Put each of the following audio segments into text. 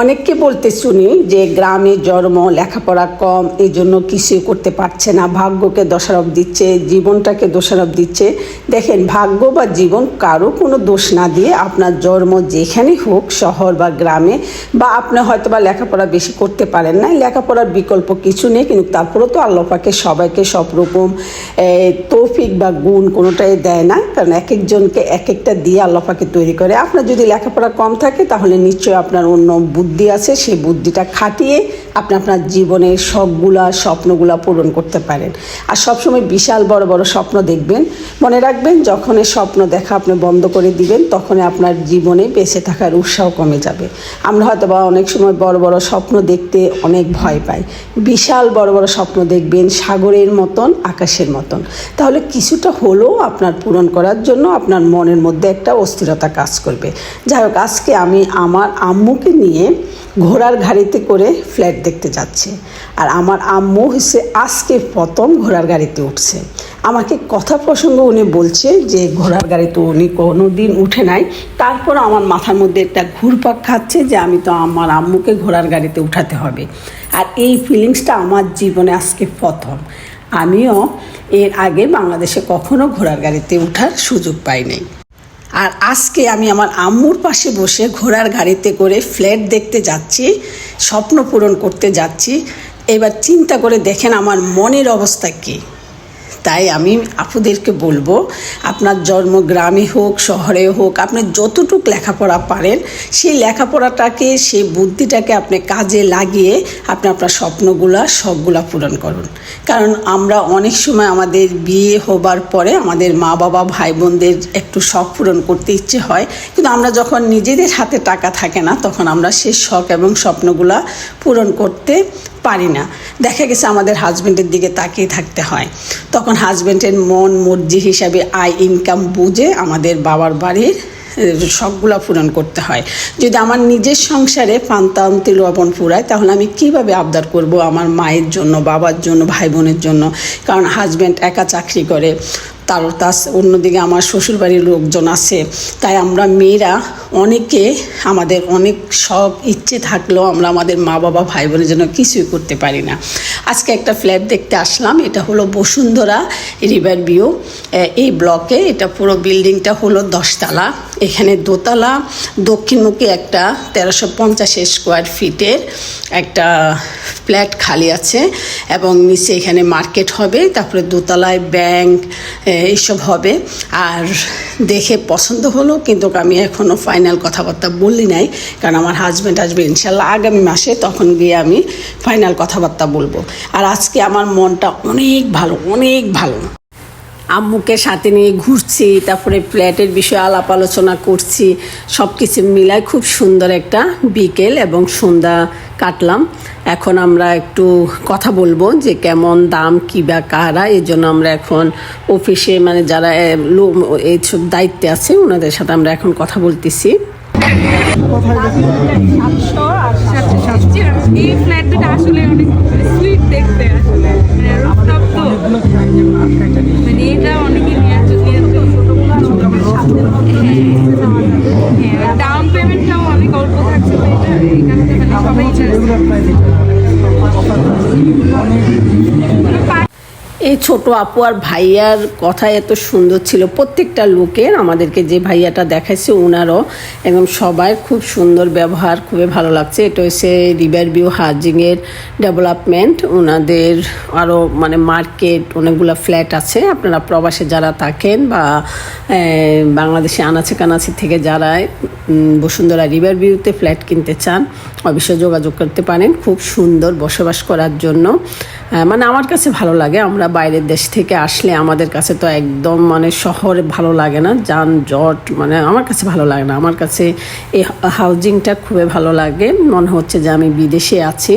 অনেককে বলতে শুনি যে গ্রামে জন্ম, লেখাপড়া কম এই জন্য কিছুই করতে পারছে না। ভাগ্যকে দোষারোপ দিচ্ছে, জীবনটাকে দোষারোপ দিচ্ছে। দেখেন, ভাগ্য বা জীবন কারও কোনো দোষ না দিয়ে আপনার জন্ম যেখানেই হোক, শহর বা গ্রামে, বা আপনি হয়তো বা লেখাপড়া বেশি করতে পারেন না লেখাপড়ার বিকল্প কিছু নেই, কিন্তু তারপরেও তো আল্লাপাকে সবাইকে সব রকম তৌফিক বা গুণ কোনোটাই দেয় না। কারণ এক একজনকে এক একটা দিয়ে আল্লাপাকে তৈরি করে। আপনার যদি লেখাপড়া কম থাকে, তাহলে নিশ্চয়ই আপনার অন্য বুদ্ধি আছে, সেই বুদ্ধিটা খাটিয়ে আপনি আপনার জীবনের শখগুলা, স্বপ্নগুলা পূরণ করতে পারেন। আর সবসময় বিশাল বড় বড় স্বপ্ন দেখবেন। মনে রাখবেন, যখন এই স্বপ্ন দেখা আপনি বন্ধ করে দিবেন, তখন আপনার জীবনে বেঁচে থাকার উৎসাহ কমে যাবে। আমরা হয়তো বা অনেক সময় বড় বড় স্বপ্ন দেখতে অনেক ভয় পাই। বিশাল বড় বড় স্বপ্ন দেখবেন, সাগরের মতন, আকাশের মতন। তাহলে কিছুটা হলেও আপনার পূরণ করার জন্য আপনার মনের মধ্যে একটা অস্থিরতা কাজ করবে। যাই হোক, আজকে আমি আমার আম্মুকে নিয়ে ঘোড়ার গাড়িতে করে ফ্ল্যাট দেখতে যাচ্ছে। আর আমার আম্মু হচ্ছে আজকে প্রথম ঘোড়ার গাড়িতে উঠছে। আমাকে কথা প্রসঙ্গ উনি বলছে যে, ঘোড়ার গাড়িতে উনি কোনো দিন উঠে নাই। তারপর আমার মাথার মধ্যে একটা ঘুরপাক খাচ্ছে যে, আমি তো আমার আম্মুকে ঘোড়ার গাড়িতে উঠাতে হবে। আর এই ফিলিংসটা আমার জীবনে আজকে প্রথম। আমিও এর আগে বাংলাদেশে কখনো ঘোড়ার গাড়িতে ওঠার সুযোগ পাইনি আর আজকে আমি আমার আম্মুর পাশে বসে ঘোড়ার গাড়িতে করে ফ্ল্যাট দেখতে যাচ্ছি, স্বপ্ন পূরণ করতে যাচ্ছি। এবার চিন্তা করে দেখেন আমার মনের অবস্থা কী। তাই আমি আপুদেরকে বলব, আপনার জন্ম গ্রামে হোক, শহরে হোক, আপনি যতটুক লেখাপড়া পারেন, সেই লেখাপড়াটাকে, সেই বুদ্ধিটাকে আপনি কাজে লাগিয়ে আপনি আপনার স্বপ্নগুলা সবগুলা পূরণ করুন। কারণ আমরা অনেক সময় আমাদের বিয়ে হবার পরে আমাদের মা বাবা, ভাই বোনদের একটু শখ পূরণ করতে ইচ্ছে হয়, কিন্তু আমরা যখন নিজেদের হাতে টাকা থাকে না, তখন আমরা সেই শখ এবং স্বপ্নগুলা পূরণ করতে পারি না। দেখা গেছে আমাদের হাজব্যান্ডের দিকে তাকিয়ে থাকতে হয়। তখন হাজব্যান্ডের মন, মর্জি হিসাবে আয় ইনকাম বুঝে আমাদের বাবার বাড়ির শখগুলো পূরণ করতে হয়। যদি আমার নিজের সংসারে পান্তান্তি লবণ ফুরায়, তাহলে আমি কীভাবে আবদার করব আমার মায়ের জন্য, বাবার জন্য, ভাই বোনের জন্য? কারণ হাজব্যান্ড একা চাকরি করে তার তার অন্যদিকে আমার শ্বশুরবাড়ির লোকজন আছে। তাই আমরা মেয়েরা অনেকে আমাদের অনেক শখ ইচ্ছে থাকলেও আমরা আমাদের মা বাবা ভাই বোনের জন্য কিছুই করতে পারি না। আজকে একটা ফ্ল্যাট দেখতে আসলাম, এটা হলো বসুন্ধরা রিভার ভিউ। এই ব্লকে এটা পুরো বিল্ডিংটা হলো দশতলা। এখানে দোতলা, দক্ষিণমুখী একটা তেরোশো পঞ্চাশ স্কোয়ার ফিটের একটা ফ্ল্যাট খালি আছে এবং নিচে এখানে মার্কেট হবে, তারপরে দোতলায় ব্যাংক এইসব হবে। আর দেখে পছন্দ হলো, কিন্তু আমি এখনও ফাইনাল কথাবার্তা বলি নাই, কারণ আমার হাজব্যান্ড আসবে ইনশাল্লাহ আগামী মাসে, তখন গিয়ে আমি ফাইনাল কথাবার্তা বলব। আর আজকে আমার মনটা অনেক ভালো অনেক ভালো। আম্মুকে সাথে নিয়ে ঘুরছি তারপরে ফ্ল্যাটের বিষয়ে আলাপ আলোচনা করছি সব কিছু মিলায় খুব সুন্দর একটা বিকেল এবং সন্ধ্যা কাটলাম। এখন আমরা একটু কথা বলব যে কেমন দাম কী বা কারা এই জন্য আমরা এখন অফিসে মানে যারা এ, লো- এই সব দায়িত্বে আছে ওনাদের সাথে আমরা এখন কথা বলতেছি। দুটো এই ছোট আপু আর ভাইয়ার কথা এত সুন্দর ছিল। প্রত্যেকটা লোকের আমাদেরকে যে ভাইয়াটা দেখাইছে ওনারও এবং সবার খুব সুন্দর ব্যবহার, খুবই ভালো লাগছে। এটা হচ্ছে রিভার ভিউ হাজিংয়ের ডেভেলপমেন্ট। ওনাদের আরও মানে মার্কেট, অনেকগুলো ফ্ল্যাট আছে। আপনারা প্রবাসে যারা থাকেন বা বাংলাদেশে আনাচে কানাচে থেকে যারা বসুন্ধরা রিভার ভিউতে ফ্ল্যাট কিনতে চান, অবশ্যই যোগাযোগ করতে পারেন। খুব সুন্দর বসবাস করার জন্য। মানে আমার কাছে ভালো লাগে। আমরা বাইরের দেশ থেকে আসলে আমাদের কাছে তো একদম মানে শহরে ভালো লাগে না, যানজট মানে আমার কাছে ভালো লাগে না। আমার কাছে এই হাউজিংটা খুবই ভালো লাগে। মনে হচ্ছে যে আমি বিদেশে আছি।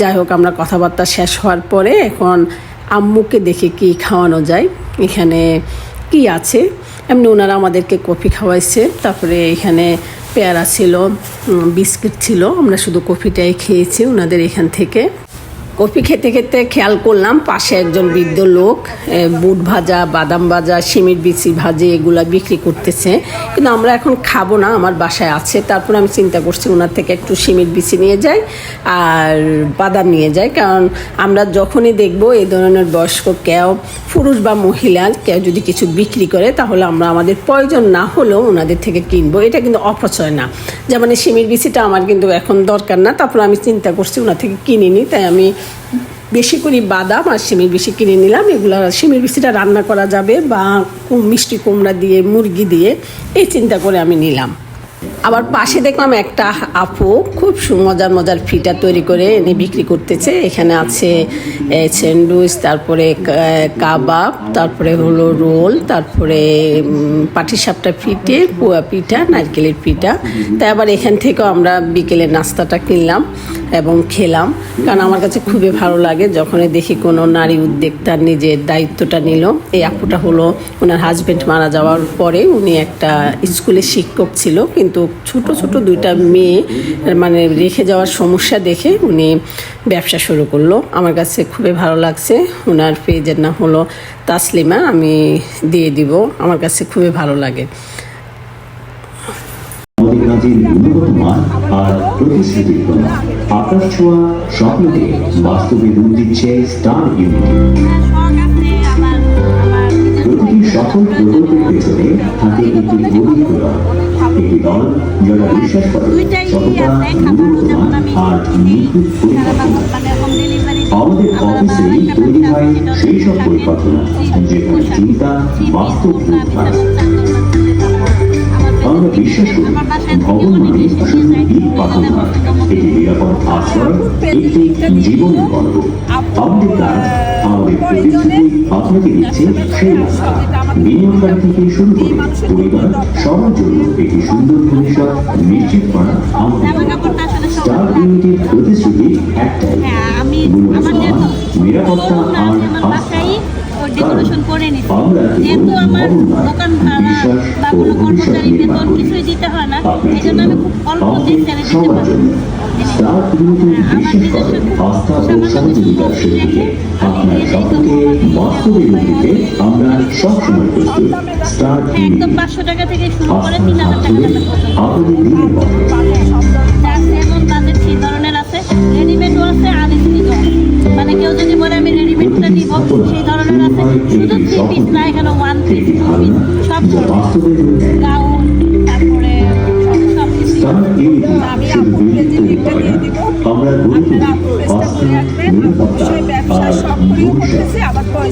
যাই হোক, আমরা কথাবার্তা শেষ হওয়ার পরে এখন আম্মুকে দেখে কি খাওয়ানো যায়, এখানে কি আছে? এমনি ওনারা আমাদেরকে কফি খাওয়াইছে, তারপরে এখানে পেয়ারা ছিল বিস্কিট ছিল। আমরা শুধু কফিটাই খেয়েছি ওনাদের এখান থেকে। কফি খেতে খেতে খেয়াল করলাম পাশে একজন বৃদ্ধ লোক বুট ভাজা, বাদাম ভাজা সিমির বিচি ভাজি এগুলা বিক্রি করতেছে। কিন্তু আমরা এখন খাব না, আমার বাসায় আছে। তারপর আমি চিন্তা করছি ওনার থেকে একটু সিমির বিচি নিয়ে যাই আর বাদাম নিয়ে যাই। কারণ আমরা যখনই দেখব এই ধরনের বয়স্ক কেউ পুরুষ বা মহিলা কেউ যদি কিছু বিক্রি করে, তাহলে আমরা আমাদের প্রয়োজন না হলেও ওনাদের থেকে কিনবো। এটা কিন্তু অপচয় না। যেমন সিমির বিচিটা আমার কিন্তু এখন দরকার না, তারপর আমি চিন্তা করছি ওনার থেকে কিনিনি, তাই আমি বেশি করে বাদাম আর সিমির বেশি কিনে নিলাম। এগুলো সিমির বিচিটা রান্না করা যাবে বা মিষ্টি কুমড়া দিয়ে, মুরগি দিয়ে, এই চিন্তা করে আমি নিলাম। আবার পাশে দেখলাম একটা আপু খুব মজার মজার ফিটা তৈরি করে এনে বিক্রি করতেছে। এখানে আছে স্যান্ডউইচ, তারপরে কাবাব, তারপরে হলো রোল, তারপরে পাটিসাপটা পিঠে পোয়া পিঠা, নারকেলের পিঠা। তাই আবার এখান থেকেও আমরা বিকেলে নাস্তাটা কিনলাম এবং খেলাম। কারণ আমার কাছে খুবই ভালো লাগে যখনই দেখি কোনো নারী উদ্যোক্তার নিজের দায়িত্বটা নিল। এই আপুটা হলো ওনার হাজবেন্ড মারা যাওয়ার পরে উনি একটা স্কুলের শিক্ষক ছিল, কিন্তু ছোট ছোট দুইটা মেয়ে মানে রেখে যাওয়ার সমস্যা দেখে উনি ব্যবসা শুরু করল। আমার কাছে খুবই ভালো লাগছে। ওনার পেজের নাম হলো তাসলিমা, আমি দিয়ে দিব। আমার কাছে খুবই ভালো লাগে। প্রকল্পের পেছনে থাকে একটি গভীর দল একটি দল যারা বিশ্বাস করে সততা গুণগত মান আর নিখুঁত পরিকল্পনা আমাদের অফিসে তৈরি হয় সেই সব পরিকল্পনা যেখানে চিন্তা বাস্তব আমরা বিশ্বাস করি ভবন মানে শুধু ইট এটি নিরাপদ আশ্রয় একটি জীবনের গল্প। আমাদের কাজ আমাদের প্রতিশ্রুতি আপনাকে দিচ্ছে সেই রাস্তা। বিনিয়োগকারী থেকে শুরু করে পরিবার সবার জন্য একটি সুন্দর ভবিষ্যৎ নিশ্চিত করা আমাদের স্টার ইউনিটির প্রতিশ্রুতি একটাই। গুণগত মান, নিরাপত্তা আর আস্থা ডেকোরেশন করে নিচ্ছি যেহেতু আমার দোকান ভাড়া বা কোনো কর্মচারী বেতন। কিছুই দিতে হয় না এই জন্য আমি খুব অল্প দিন ছেড়ে দিতে পারি হ্যাঁ, একদম পাঁচশো টাকা থেকে শুরু করে তিন হাজার টাকা পর্যন্ত। যেমন বাজেট সেই ধরনের আছে রেডিমেডও আছে আছে। মানে কেউ যদি বলে আমি রেডিমেডটা নিব সেই ধরনের আছে। শুধু থ্রি পিস না এখানে ওয়ান পিস একটি ধারণা সব দেয় গাউন তারপরে সব- সব কিছু। স্টার ইউনিটি শুধু বিল্ডিং তৈরি করে না আমরা গড়ে তুলি আস্থা নিরাপত্তা আর ভবিষ্যৎ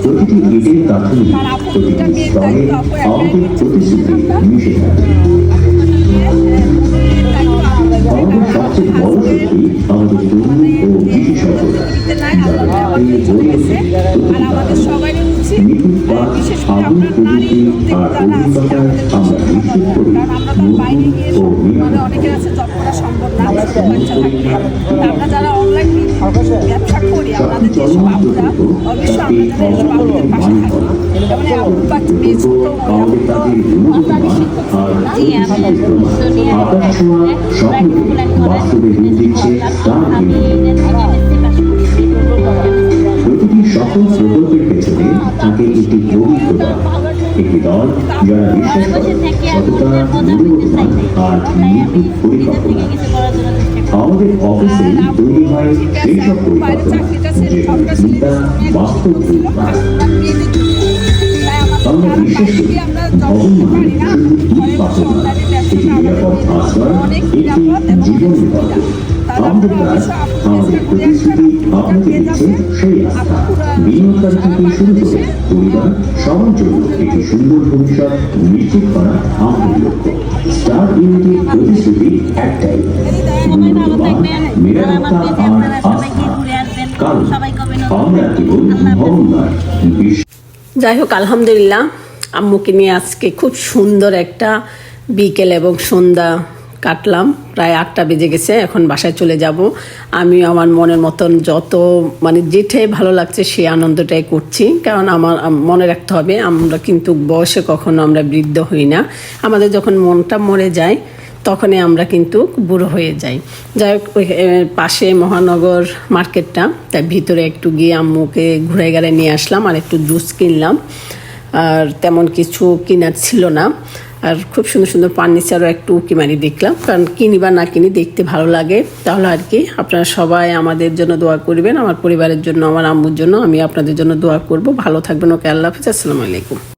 প্রতিটি ইটের কাঠামো প্রতিটি স্তরে আমাদের প্রতিশ্রুতি মিশে থাকে আমাদের সবচেয়ে বড় শক্তি আমাদের তরুণ ও বিশেষজ্ঞরা যারা মাঠে গড়ে ওঠে প্রতিটি নিখুঁত কাজ আগুন প্রযুক্তি আর অভিজ্ঞতায় আমরা করি। নতুন ও নিরাপদ অনেকের আছে জব করা সম্ভব না বাচ্চা থাকে। আমরা যারা অনলাইন ব্যবসা করি আমাদের যে সব আপুরা অবশ্যই আমরা যারা এই সব আপুদের পাশে থাকি। যেমন আপু বা মেয়ে ছোট আমাদের কাজের গুণগত মান আর আমি সফল প্রকল্পের পেছনে থাকে একটি অভিজ্ঞতা একটি দল যারা বিশ্বাস করে সততা গুণগত আর নিখুঁত পরিকল্পনা। আমাদের অফিসে তৈরি হয় সেই পরিকল্পনা যেখানে চিন্তা বাস্তব রূপ। আমরা বিশ্বাস করি ভবন মানে শুধু পাথর নয় আমাদের প্রতিশ্রুতি আপনাকে দিচ্ছে সেই আস্থা বিনিয়োগকারী থেকে শুরু করে পরিবার সবার জন্য একটি সুন্দর ভবিষ্যৎ নিশ্চিত করা আমাদের লক্ষ্য। স্টার ইউনিটির প্রতিশ্রুতি একটাই। সবাই ভালো গুণগত থাকবেন আর আমার নিরাপত্তা আর আস্থা গিয়ে ঘুরে আসবেন কারণ আমরা কেবল ভবন নয় যাই হোক আলহামদুলিল্লাহ আম্মুকে নিয়ে আজকে খুব সুন্দর একটা বিকেল এবং সন্ধ্যা কাটলাম। প্রায় আটটা বেজে গেছে, এখন বাসায় চলে যাব। আমি আমার মনের মতন যত মানে যেটাই ভালো লাগছে সেই আনন্দটাই করছি। কারণ আমার মনে রাখতে হবে, আমরা কিন্তু বয়সে কখনো আমরা বৃদ্ধ হই না। আমাদের যখন মনটা মরে যায়, তখনই আমরা কিন্তু বুড়ো হয়ে যাই। যাই হোক পাশে মহানগর মার্কেটটা, তার ভিতরে একটু গিয়ে আম্মুকে ঘুরে গেড়ে নিয়ে আসলাম আর একটু জুস কিনলাম। আর তেমন কিছু কেনার ছিল না। আর খুব সুন্দর সুন্দর ফার্নিচারও একটু উকিমারি দেখলাম। কারণ কিনি বা না কিনি দেখতে ভালো লাগে। তাহলে আর কি, আপনারা সবাই আমাদের জন্য দোয়া করবেন। আমার পরিবারের জন্য, আমার আম্মুর জন্য, আমি আপনাদের জন্য দোয়া করব। ভালো থাকবেন। ওকে আল্লাহ হাফিজ। আসসালামু আলাইকুম।